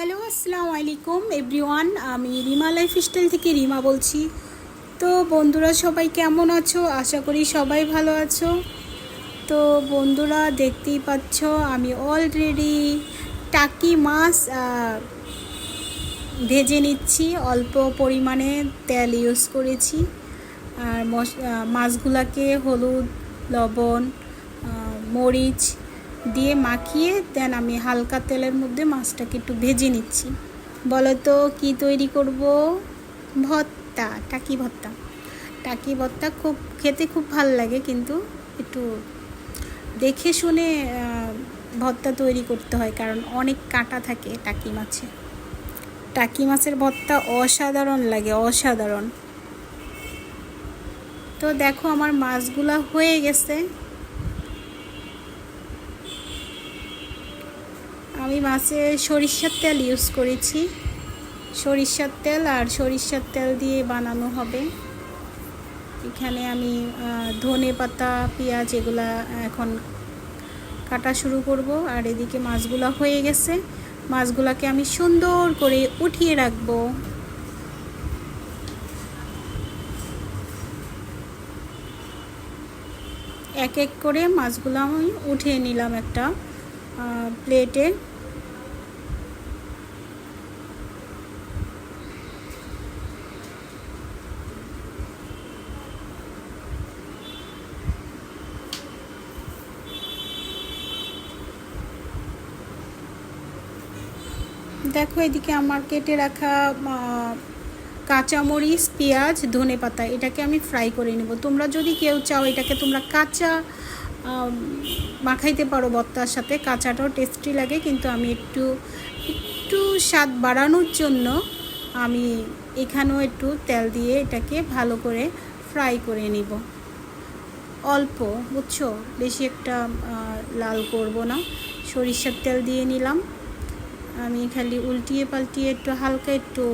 Hello, আসসালামু আলাইকুম। Everyone, আমি রিমা লাইফ স্টাইল থেকে রিমা বলছি। তো বন্ধুরা, সবাই কেমন আছো? আশা করি সবাই ভালো আছো। তো বন্ধুরা, দেখতেই পাচ্ছ, আমি অলরেডি টাকি মাছ ভেজে নিচ্ছি। অল্প পরিমাণে তেল ইউজ করেছি। আর মাছগুলাকে হলুদ, লবণ মরিচ দিয়ে মাখিয়ে দেন আমি হালকা তেলের মধ্যে মাছটাকে একটু ভেজে নিচ্ছি। বলো তো কী তৈরি করব? ভর্তা, টাকি ভর্তা। টাকি ভর্তা খুব, খেতে খুব ভালো লাগে, কিন্তু একটু দেখে শুনে ভর্তা তৈরি করতে হয়, কারণ অনেক কাঁটা থাকে টাকি মাছে। টাকি মাছের ভর্তা অসাধারণ লাগে, অসাধারণ। তো দেখো, আমার মাছগুলা হয়ে গেছে। আমি মাছে সরিষার তেল ইউজ করেছি। সরিষার তেল আর সরিষার তেল দিয়ে বানানো হবে। এখানে আমি ধনে পাতা, পেঁয়াজ এগুলা এখন কাটা শুরু করব আর এদিকে মাছগুলা হয়ে গেছে। মাছগুলাকে আমি সুন্দর করে উঠিয়ে রাখব। এক এক করে মাছগুলো আমি উঠিয়ে নিলাম একটা প্লেটে। দেখো এদিকে আমার কেটে রাখা কাঁচামরিচ, পেঁয়াজ, ধনে পাতা, এটাকে আমি ফ্রাই করে নেব। তোমরা যদি কেউ চাও এটাকে তোমরা কাঁচা মাখাইতে পারো বত্তার সাথে। কাঁচাটাও টেস্টি লাগে, কিন্তু আমি একটু একটু স্বাদ বাড়ানোর জন্য আমি এখানেও একটু তেল দিয়ে এটাকে ভালো করে ফ্রাই করে নিব। অল্প, বুঝছ? বেশি একটা লাল করব না। সরিষার তেল দিয়ে নিলাম। আমি খালি উল্টিয়ে পাল্টিয়ে একটু হালকা একটু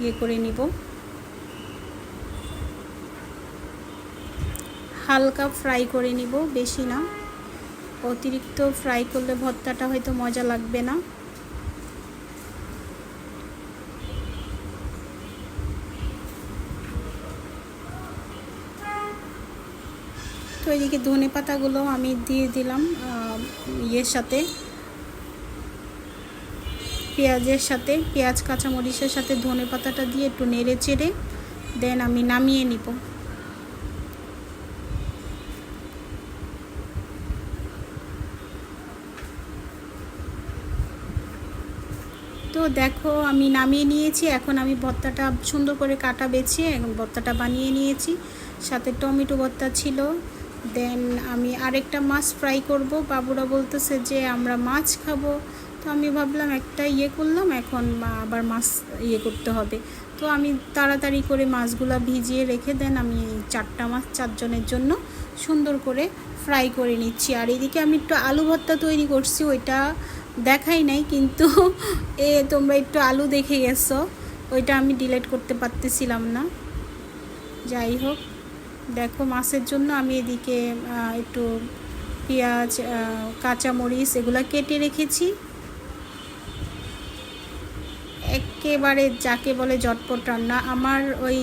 ইয়ে করে নিব। হালকা ফ্রাই করে নিব, বেশি না। অতিরিক্ত ফ্রাই করলে ভর্তাটা হয়তো মজা লাগবে না। তো এদিকে ধনে পাতাগুলো আমি দিয়ে দিলাম ইয়ের সাথে। পেঁয়াজের সাথে, পেঁয়াজ, কাঁচামরিচের সাথে ধনে পাতাটা দিয়ে একটু নেড়ে চেড়ে, দেন আমি নামিয়ে নিব। তো দেখো, আমি নামিয়ে নিয়েছি, এখন আমি ভর্তাটা সুন্দর করে কাটা বেছে, এখন ভর্তাটা বানিয়ে নিয়েছি। সাথে টমেটো ভর্তা ছিল, দেন আমি আরেকটা মাছ ফ্রাই করব। বাবুরা বলতেছে যে, আমরা মাছ খাব। তো আমি ভাবলাম একটা ইয়ে করলাম, এখন আবার মাছ ইয়ে করতে হবে। তো আমি তাড়াতাড়ি করে মাছগুলো ভিজিয়ে রেখে দেন, আমি চারটা মাছ চারজনের জন্য সুন্দর করে ফ্রাই করে নিচ্ছি। আর এদিকে আমি একটু আলু ভর্তা তৈরি করছি, ওইটা দেখাই নাই, কিন্তু এ তোমরা একটু আলু দেখে গেছো, ওইটা আমি ডিলেট করতে পারতেছিলাম না। যাই হোক, দেখো মাছের জন্য আমি এদিকে একটু পেঁয়াজ কাঁচামরিচ এগুলো কেটে রেখেছি। একেবারে যাকে বলে জটপট রান্না, আমার ওই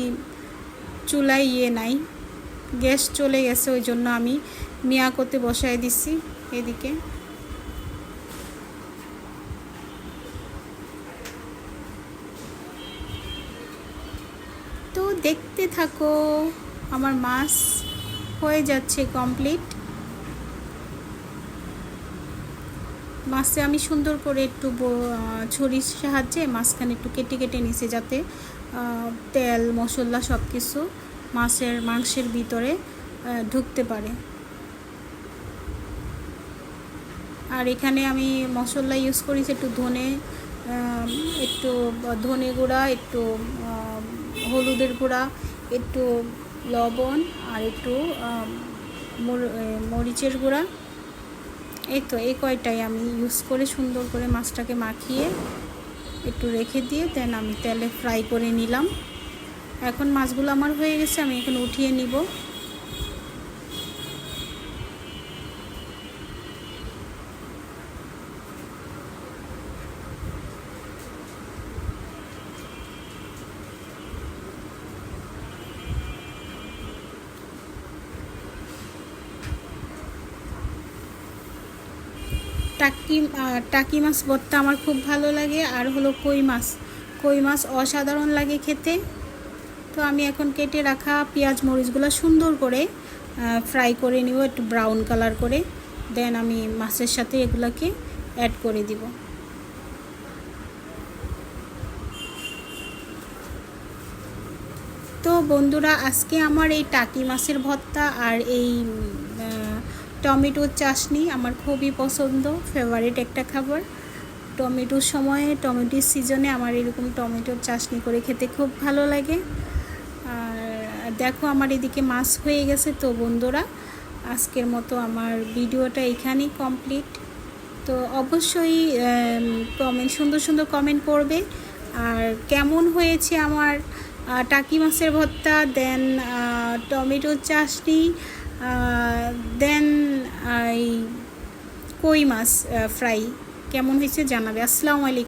চুলায় ইয়ে নাই। গ্যাস চলে গেছে, ওই জন্য আমি মিয়া করতে বসায় দিছি এদিকে। তো দেখতে থাকো, আমার মাছ হয়ে যাচ্ছে কমপ্লিট। মাছে আমি সুন্দর করে একটু ছুরির সাহায্যে মাঝখানে একটু কেটে কেটে নিছি যাতে তেল, মশলা সব কিছু মাছের, মাংসের ভিতরে ঢুকতে পারে। আর এখানে আমি মশলা ইউজ করেছি একটু ধনে একটু ধনে গুঁড়া, একটু হলুদের গুঁড়া, একটু লবণ আর একটু মরিচের গুঁড়া। এই তো এই কয়টাই আমি ইউজ করে সুন্দর করে মাছটাকে মাখিয়ে একটু রেখে দিয়ে দেন আমি তেলে ফ্রাই করে নিলাম। এখন মাছগুলো আমার হয়ে গেছে, আমি এখন উঠিয়ে নিব। টাকি টাকি মাছ ভর্তা আমার খুব ভালো লাগে আর হলো কই মাছ। কই মাছ অসাধারণ লাগে খেতে। তো আমি এখন কেটে রাখা পেঁয়াজ মরিচগুলো সুন্দর করে ফ্রাই করে নিব একটু ব্রাউন কালার করে। দেন আমি মাছের সাথে এগুলাকে অ্যাড করে দিব। তো বন্ধুরা, আজকে আমার এই টাকি মাছের ভর্তা আর এই টমেটোর চাশনি আমার খুবই পছন্দ ফেভারিট একটা খাবার। টমেটোর সময়ে, টমেটোর সিজনে আমার এরকম টমেটোর চাশনি করে খেতে খুব ভালো লাগে। আর দেখো আমার এদিকে মাছ হয়ে গেছে তো বন্ধুরা, আজকের মতো আমার ভিডিওটা এখানেই কমপ্লিট তো অবশ্যই কমেন্ট সুন্দর সুন্দর কমেন্ট করবে। আর কেমন হয়েছে আমার টাকি মাছের ভর্তা দেন টমেটোর চাশনি দেন আই কই মাছ ফ্রাই কেমন হয়েছে জানাবে? আসসালামু আলাইকুম।